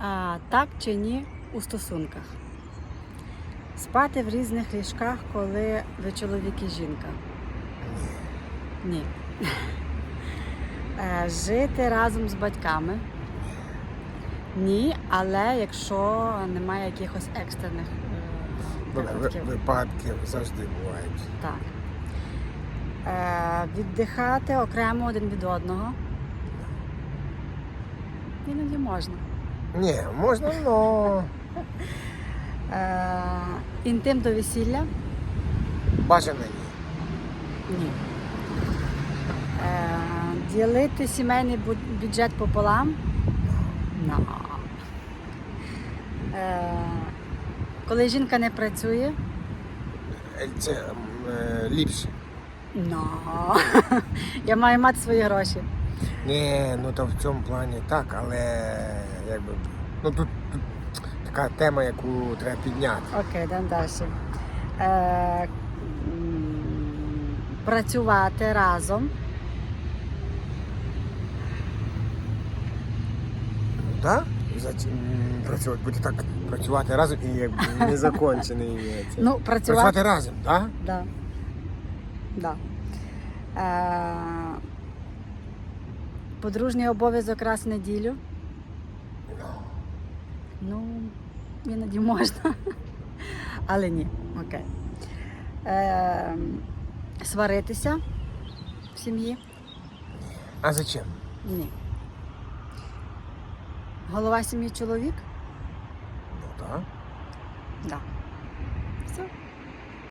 А, так чи ні у стосунках? Спати в різних ліжках, коли ви чоловік і жінка. Ні. Е, Жити разом з батьками. Ні, але якщо немає якихось екстрених е, ви- випадків. Випадки завжди бувають. Так. Е, віддихати окремо один від одного. Іноді можна. Ні, можна, но Е, інтим до весілля? бажано ні. Ні. Е, ділити сімейний бюджет пополам? No. Е, коли жінка не працює? Е, Це м, е, ліпше. No. Я маю мати свої гроші. Ні, ну то в цьому плані так, але якби. Ну тут, тут така тема, яку треба підняти. Окей, йдемо далі. Е, працювати разом. Так? Працювати? Буде так працювати разом і якби не закончений. це. Ну, працювати. Працювати разом, так? Да. Да. Е, подружній обов'язок раз в неділю. Ну, іноді можна. Але ні. Окей. Е, сваритися в сім'ї? А зачем? Ні. Голова сім'ї чоловік? Ну так. Да.